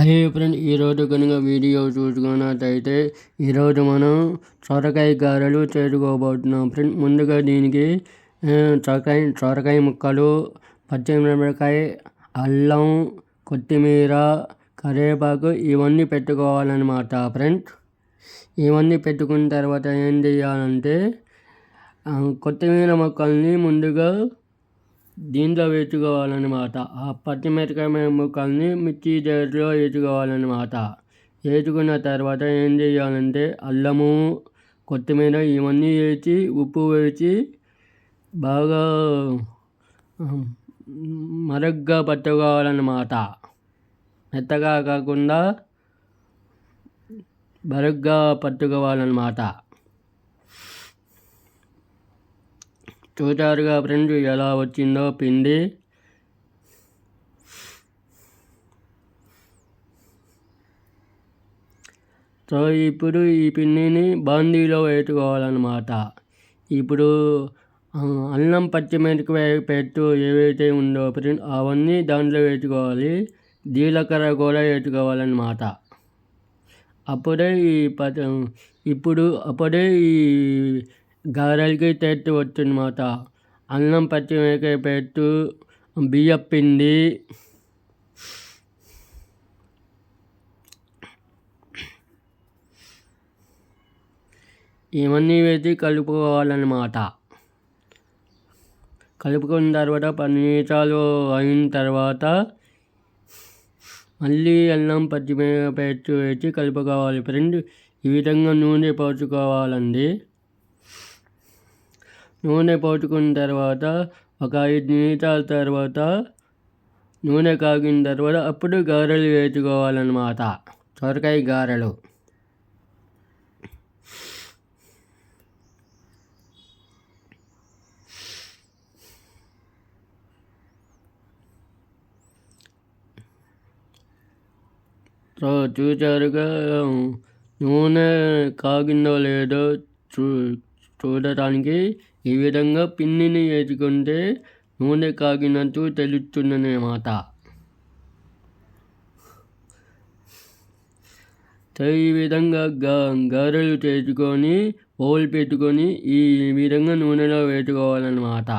అదే ఫ్రెండ్ ఈరోజు కనుక వీడియో చూసుకున్నట్టయితే ఈరోజు మనం సొరకాయ గారెలు చేసుకోబోతున్నాం. ఫ్రెండ్ ముందుగా దీనికి సొరకాయ సొరకాయ ముక్కలు పచ్చిమిరపకాయ అల్లం కొత్తిమీర కరివేపాకు ఇవన్నీ పెట్టుకోవాలన్నమాట ఫ్రెండ్. ఇవన్నీ పెట్టుకున్న తర్వాత ఏం చేయాలంటే కొత్తిమీర మొక్కల్ని ముందుగా దీంట్లో వేసుకోవాలన్నమాట ఆ పచ్చిమిరపకాయ ముక్కల్ని మిర్చి జాడీలో వేసుకోవాలన్నమాట వేసుకున్న తర్వాత ఏం చేయాలంటే అల్లము కొత్తిమీర ఇవన్నీ వేసి ఉప్పు వేసి బాగా మరగ్గా పట్టుకోవాలన్నమాట. మెత్తగా కాకుండా బరగ్గా పట్టుకోవాలన్నమాట. చూచారుగా ఫ్రెండ్స్ ఎలా వచ్చిందో పిండి. సో ఇప్పుడు ఈ పిండిని బాందీలో వేసుకోవాలన్నమాట. ఇప్పుడు అన్నం పచ్చిమిరపకాయ పెట్టు ఏవైతే ఉందో ఫ్రెండ్ అవన్నీ దాంట్లో వేసుకోవాలి. జీలకర్ర కూడా వేసుకోవాలన్నమాట. అప్పుడే ఈ ఇప్పుడు అప్పుడే ఈ గారెలకి టేస్ట్ వచ్చిందన్నమాట అన్నం పచ్చిమిరపకాయ పెట్టు బియ్యపిండి. ఇవన్నీ వేసి కలుపుకోవాలన్నమాట కలుపుకున్న తర్వాత పది నిమిషాలు అయిన తర్వాత మళ్ళీ అల్లం పచ్చిమిరపకాయ వేసి కలుపుకోవాలి. ఫ్రెండ్ ఈ విధంగా నూనె పోసుకోవాలండి. నూనె పోసుకున్న తర్వాత ఒక ఐదు నిమిషాల తర్వాత నూనె కాగిన తర్వాత అప్పుడు గారెలు వేసుకోవాలన్నమాట. సొరకాయ గారెలు. సో చూచారుగా నూనె కాగిందో లేదో చూ చూడటానికి ఈ విధంగా పిన్నిని వేసుకుంటే నూనె కాగినట్టు తెలుస్తుందన్నమాట ఈ విధంగా గ గారెలు చేసుకొని పోలు పెట్టుకొని ఈ విధంగా నూనెలో వేసుకోవాలన్నమాట.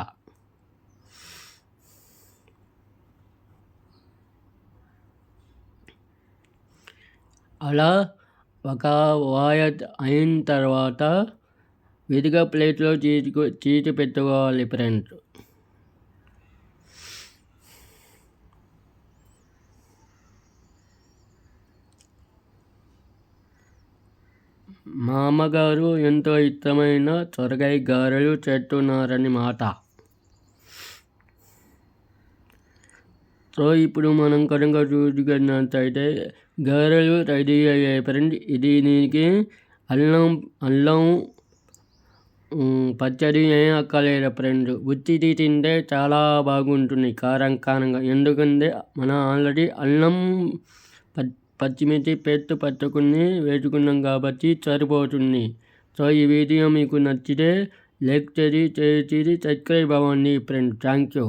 అలా ఒక వాయ అయిన తర్వాత విధిగా ప్లేట్లో చీచుకు చీచి పెట్టుకోవాలి ఫ్రెండ్స్ మా అమ్మగారు ఎంతో ఇష్టమైన సొరకాయ గారెలు చేస్తున్నారని మాట. సో ఇప్పుడు మనం కనుక చూసుకున్నట్టయితే గారెలు రెడీ అయ్యాయి ఫ్రెండ్. ఇది దీనికి అల్లం అల్లం పచ్చడి ఏం అక్కర్లేదు ఫ్రెండ్. ఉత్తిది తింటే చాలా బాగుంటుంది కారం కారంగా. ఎందుకంటే మనం ఆల్రెడీ అల్లం పచ్చిమిర్చి పెట్టు పట్టుకుని వేసుకున్నాం కాబట్టి సరిపోతుంది. సో ఈ వీడియో మీకు నచ్చితే లైక్ చేసి చేసి సబ్స్క్రైబ్ అవ్వండి ఫ్రెండ్. Thank you